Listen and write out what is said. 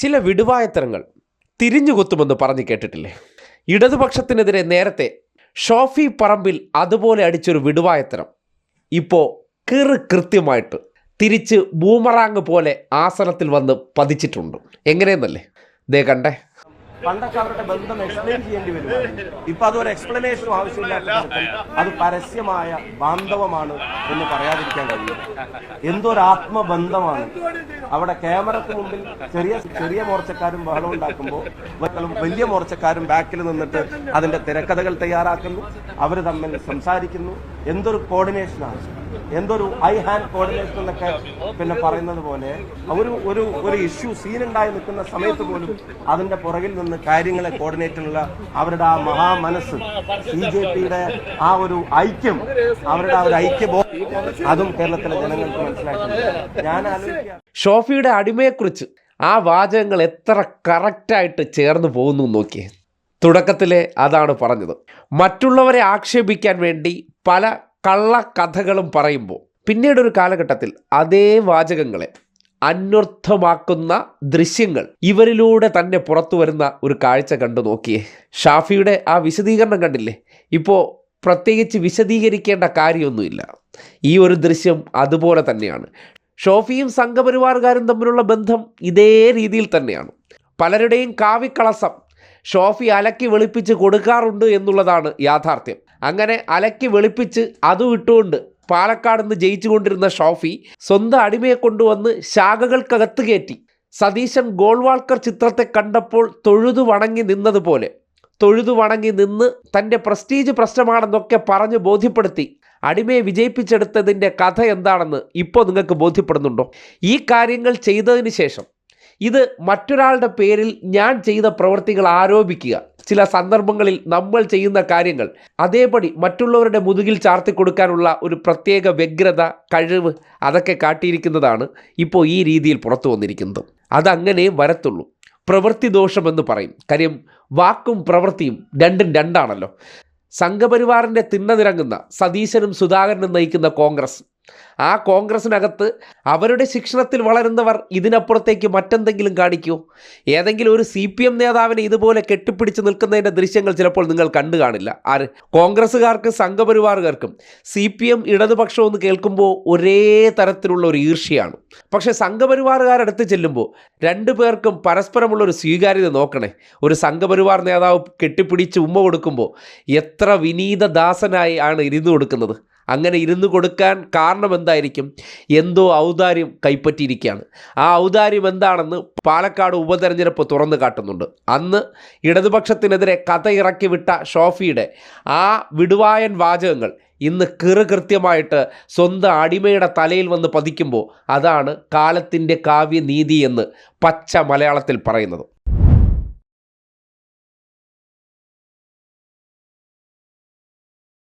ചില വിടുവായത്തരങ്ങൾ തിരിഞ്ഞുകൊത്തുമെന്ന് പറഞ്ഞു കേട്ടിട്ടില്ലേ? ഇടതുപക്ഷത്തിനെതിരെ നേരത്തെ ഷോഫി പറമ്പിൽ അതുപോലെ അടിച്ചൊരു വിടുവായത്തരം ഇപ്പോൾ കീറ് കൃത്യമായിട്ട് തിരിച്ച് ബൂമറാങ് പോലെ ആസനത്തിൽ വന്ന് പതിച്ചിട്ടുണ്ട്. എങ്ങനെയെന്നല്ലേ? ദേ കണ്ടേ. പണ്ടൊക്കെ അവരുടെ ബന്ധം എക്സ്പ്ലെയിൻ ചെയ്യേണ്ടി വരും ഇപ്പൊ അതൊരു എക്സ്പ്ലനേഷൻ ആവശ്യമില്ലാത്ത അത് പരസ്യമായ ബാന്ധവമാണ് എന്ന് പറയാതിരിക്കാൻ കഴിയും. എന്തൊരു ആത്മബന്ധമാണ്. അവിടെ ക്യാമറക്ക് മുമ്പിൽ ചെറിയ ചെറിയ മോർച്ചക്കാരും ബഹളം ഉണ്ടാക്കുമ്പോൾ വലിയ മോർച്ചക്കാരും ബാക്കിൽ നിന്നിട്ട് അതിന്റെ തിരക്കഥകൾ തയ്യാറാക്കുന്നു. അവർ തമ്മിൽ സംസാരിക്കുന്നു. എന്തൊരു കോർഡിനേഷൻ കോർഡിനേഷനാണ് എന്തൊരു ഐ ഹാൻഡ് കോർഡിനേഷൻ എന്നൊക്കെ പിന്നെ പറയുന്നത് പോലെ ഒരു ഒരു ഒരു ഇഷ്യൂ സീൻ ഉണ്ടായി നിൽക്കുന്ന സമയത്ത് പോലും അതിന്റെ പുറകിൽ നിന്ന് കാര്യങ്ങളെ കോർഡിനേറ്റ് ഉള്ള അവരുടെ ആ മഹാമനസ്സ് ബി ജെ പിയുടെ ആ ഒരു ഐക്യം അവരുടെ ആ ഒരു ഐക്യബോധം അതും കേരളത്തിലെ ജനങ്ങൾക്ക് മനസ്സിലായിട്ടുണ്ട്. ഞാൻ ഷോഫിയുടെ അടിമയെക്കുറിച്ച് ആ വാചകങ്ങൾ എത്ര കറക്റ്റായിട്ട് ചേർന്ന് പോകുന്നു നോക്കിയേ. തുടക്കത്തിലെ അതാണ് പറഞ്ഞത്. മറ്റുള്ളവരെ ആക്ഷേപിക്കാൻ വേണ്ടി പല കള്ളക്കഥകളും പറയുമ്പോൾ പിന്നീട് ഒരു കാലഘട്ടത്തിൽ അതേ വാചകങ്ങളെ അന്വർത്ഥമാക്കുന്ന ദൃശ്യങ്ങൾ ഇവരിലൂടെ തന്നെ പുറത്തു വരുന്ന ഒരു കാഴ്ച കണ്ടു നോക്കിയേ. ഷാഫിയുടെ ആ വിശദീകരണം കണ്ടില്ലേ? ഇപ്പോൾ പ്രത്യേകിച്ച് വിശദീകരിക്കേണ്ട കാര്യമൊന്നുമില്ല. ഈ ഒരു ദൃശ്യം അതുപോലെ തന്നെയാണ്. ഷോഫിയും സംഘപരിവാറുകാരും തമ്മിലുള്ള ബന്ധം ഇതേ രീതിയിൽ തന്നെയാണ്. പലരുടെയും കാവിക്കളസം ഷോഫി അലക്കി വെളുപ്പിച്ച് കൊടുക്കാറുണ്ട് എന്നുള്ളതാണ് യാഥാർത്ഥ്യം. അങ്ങനെ അലക്കി വെളുപ്പിച്ച് അതും വിട്ടുകൊണ്ട് പാലക്കാട് നിന്ന് ജയിച്ചുകൊണ്ടിരുന്ന ഷോഫി സ്വന്തം അടിമയെ കൊണ്ടുവന്ന് ശാഖകൾക്കകത്ത് കയറ്റി. സതീശൻ ഗോൾവാൾക്കർ ചിത്രത്തെ കണ്ടപ്പോൾ തൊഴുതു വണങ്ങി നിന്നതുപോലെ. തൊഴുതു വണങ്ങി നിന്ന് തന്റെ പ്രസ്റ്റീജ് പ്രശ്നമാണെന്നൊക്കെ പറഞ്ഞ് ബോധ്യപ്പെടുത്തി. അടിമയെ വിജയിപ്പിച്ചെടുത്തതിന്റെ കഥ എന്താണെന്ന് ഇപ്പോൾ നിങ്ങൾക്ക് ബോധ്യപ്പെടുന്നുണ്ടോ? ഈ കാര്യങ്ങൾ ചെയ്തതിന് ശേഷം ഇത് മറ്റൊരാളുടെ പേരിൽ ഞാൻ ചെയ്ത പ്രവൃത്തികൾ ആരോപിക്കുക. ചില സന്ദർഭങ്ങളിൽ നമ്മൾ ചെയ്യുന്ന കാര്യങ്ങൾ അതേപടി മറ്റുള്ളവരുടെ മുതുകിൽ ചാർത്തി കൊടുക്കാനുള്ള ഒരു പ്രത്യേക വ്യഗ്രത കഴിവ് അതൊക്കെ കാട്ടിയിരിക്കുന്നതാണ് ഇപ്പോൾ ഈ രീതിയിൽ പുറത്തു വന്നിരിക്കുന്നത്. അതങ്ങനെ വരത്തുള്ളൂ. പ്രവൃത്തി ദോഷമെന്ന് പറയും. കാര്യം വാക്കും പ്രവൃത്തിയും രണ്ടും രണ്ടാണല്ലോ. സംഘപരിവാറിന്റെ തിണ്ണനിറങ്ങുന്ന സതീശനും സുധാകരനും നയിക്കുന്ന കോൺഗ്രസ് ആ കോൺഗ്രസിനകത്ത് അവരുടെ ശിക്ഷണത്തിൽ വളരുന്നവർ ഇതിനപ്പുറത്തേക്ക് മറ്റെന്തെങ്കിലും കാണിക്കൂ? ഏതെങ്കിലും ഒരു സി പി എം നേതാവിനെ ഇതുപോലെ കെട്ടിപ്പിടിച്ച് നിൽക്കുന്നതിന്റെ ദൃശ്യങ്ങൾ ചിലപ്പോൾ നിങ്ങൾ കണ്ടു കാണില്ല. ആര്? കോൺഗ്രസ്സുകാർക്ക് സംഘപരിവാറുകാർക്കും സി പി എം ഇടതുപക്ഷം എന്ന് കേൾക്കുമ്പോൾ ഒരേ തരത്തിലുള്ള ഒരു ഈർഷ്യയാണ് പക്ഷേ സംഘപരിവാറുകാരടുത്ത് ചെല്ലുമ്പോൾ രണ്ടു പേർക്കും പരസ്പരമുള്ള ഒരു സ്വീകാര്യത നോക്കണേ. ഒരു സംഘപരിവാർ നേതാവ് കെട്ടിപ്പിടിച്ച് ഉമ്മ കൊടുക്കുമ്പോൾ എത്ര വിനീതദാസനായി ആണ് ഇരുന്നു കൊടുക്കുന്നത്. അങ്ങനെ ഇരുന്ന് കൊടുക്കാൻ കാരണം എന്തായിരിക്കും? എന്തോ ഔദാര്യം കൈപ്പറ്റിയിരിക്കുകയാണ്. ആ ഔദാര്യം എന്താണെന്ന് പാലക്കാട് ഉപതെരഞ്ഞെടുപ്പ് തുറന്നു കാട്ടുന്നുണ്ട്. അന്ന് ഇടതുപക്ഷത്തിനെതിരെ കഥ ഇറക്കി വിട്ട ഷോഫിയുടെ ആ വിടുവായൻ വാചകങ്ങൾ ഇന്ന് കൃത്യമായിട്ട് സ്വന്തം അടിമയുടെ തലയിൽ വന്ന് പതിക്കുമ്പോൾ അതാണ് കാലത്തിന്റെ കാവ്യനീതി എന്ന് പച്ച മലയാളത്തിൽ പറയുന്നത്.